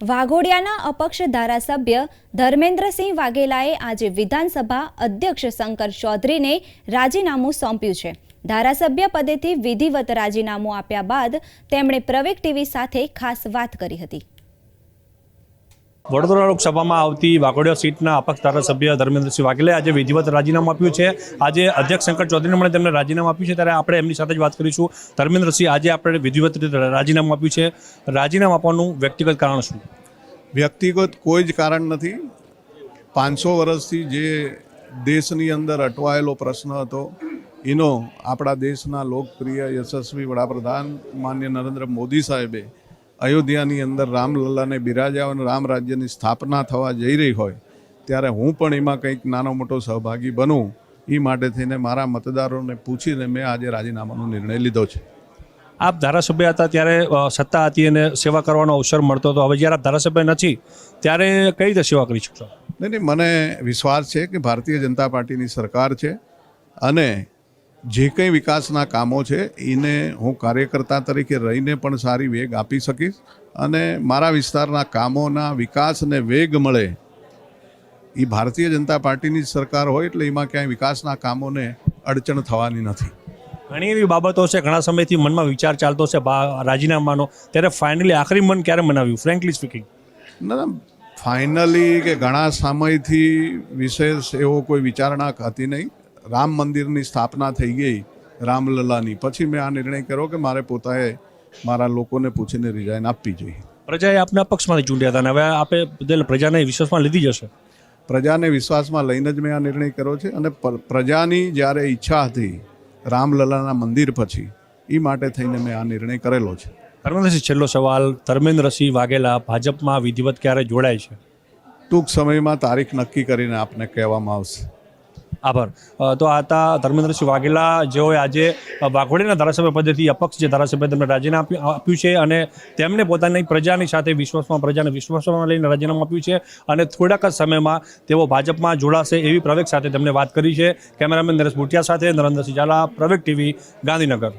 વાઘોડિયાના અપક્ષ ધારાસભ્ય ધર્મેન્દ્રસિંહ વાઘેલાએ આજે વિધાનસભા અધ્યક્ષ શંકર ચૌધરીને રાજીનામું સોંપ્યું છે. ધારાસભ્ય પદેથી વિધિવત રાજીનામું આપ્યા બાદ તેમણે પ્રવેક ટીવી સાથે ખાસ વાત કરી હતી. વડોદરા લોકસભામાં આવતી વાઘોડિયા સીટના અપક્ષ ધારાસભ્ય ધર્મેન્દ્રસિંહ વાઘેલે આજે વિધિવત રાજીનામું આપ્યું છે. આજે અધ્યક્ષ શંકર ચૌધરીને મને તેમને રાજીનામું આપ્યું છે. ત્યારે આપણે એમની સાથે જ વાત કરીશું. ધર્મેન્દ્રસિંહ, આજે આપણે વિધિવત રીતે રાજીનામું આપ્યું છે. રાજીનામું આપવાનું વ્યક્તિગત કારણ શું? વ્યક્તિગત કોઈ જ કારણ નથી. પાંચસો વર્ષથી જે દેશની અંદર અટવાયેલો પ્રશ્ન હતો, એનો આપણા દેશના લોકપ્રિય, યશસ્વી વડાપ્રધાન માન્ય નરેન્દ્ર મોદી સાહેબે અયોધ્યાની અંદર રામલલ્લાને બિરાજ્યા અને રામ રાજ્યની સ્થાપના થવા જઈ રહી હોય ત્યારે હું પણ એમાં કંઈક નાનો મોટો સહભાગી બનું એ માટે થઈને મારા મતદારોને પૂછીને મેં આજે રાજીનામાનો નિર્ણય લીધો છે. આપ ધારાસભ્ય હતા ત્યારે સત્તા હતી અને સેવા કરવાનો અવસર મળતો હતો. હવે જ્યારે આપ ધારાસભ્ય નથી ત્યારે કઈ રીતે સેવા કરી શકશો? નહીં નહીં મને વિશ્વાસ છે કે ભારતીય જનતા પાર્ટીની સરકાર છે અને જે કંઈ વિકાસના કામો છે એને હું કાર્યકર્તા તરીકે રહીને પણ સારી વેગ આપી શકીશ અને મારા વિસ્તારના કામોના વિકાસને વેગ મળે. એ ભારતીય જનતા પાર્ટીની જ સરકાર હોય એટલે એમાં ક્યાંય વિકાસના કામોને અડચણ થવાની નથી. ઘણી એવી બાબતો છે ઘણા સમયથી મનમાં વિચાર ચાલતો છે રાજીનામાનો. ત્યારે ફાઇનલી આખરી મન ક્યારે મનાવ્યું? ફ્રેન્કલી સ્પીકિંગ ના ફાઇનલી કે ઘણા સમયથી વિશેષ એવો કોઈ વિચારણા હતી નહીં. રામ મંદિરની સ્થાપના થઈ ગઈ રામલલાની પછી મેં આ નિર્ણય કર્યો કે મારે પોતાએ મારા લોકોને પૂછીને રિઝાઇન આપવી જોઈએ. પ્રજાએ આપના પક્ષમાંથી ચૂંટ્યા હતા અને હવે આપે બદલ પ્રજાને વિશ્વાસમાં લીધી જશે? પ્રજાને વિશ્વાસમાં લઈને જ મેં આ નિર્ણય કર્યો છે અને પ્રજાની જ્યારે ઈચ્છા હતી રામલલાના મંદિર પછી એ માટે થઈને મેં આ નિર્ણય કરેલો છે. ધર્મેન્દ્રસિંહ છેલ્લો સવાલ. ધર્મેન્દ્રસિંહ વાઘેલા ભાજપમાં વિધિવત ક્યારે જોડાય છે? ટૂંક સમયમાં તારીખ નક્કી કરીને આપને કહેવામાં આવશે. આભાર. તો આ હતા ધર્મેન્દ્રસિંહ વાઘેલા જેઓએ આજે વાઘોડીના ધારાસભ્ય પદેથી અપક્ષ જે ધારાસભ્ય તેમને રાજીનામું આપ્યું છે અને તેમને પોતાની પ્રજાની સાથે વિશ્વાસમાં, પ્રજાને વિશ્વાસમાં લઈને રાજીનામું આપ્યું છે અને થોડાક જ સમયમાં તેઓ ભાજપમાં જોડાશે એવી પ્રવેગ સાથે તેમણે વાત કરી છે. કેમેરામેન નરેશ ભૂટિયા સાથે નરેન્દ્રસિંહ ઝાલા, પ્રવેગ ટીવી, ગાંધીનગર.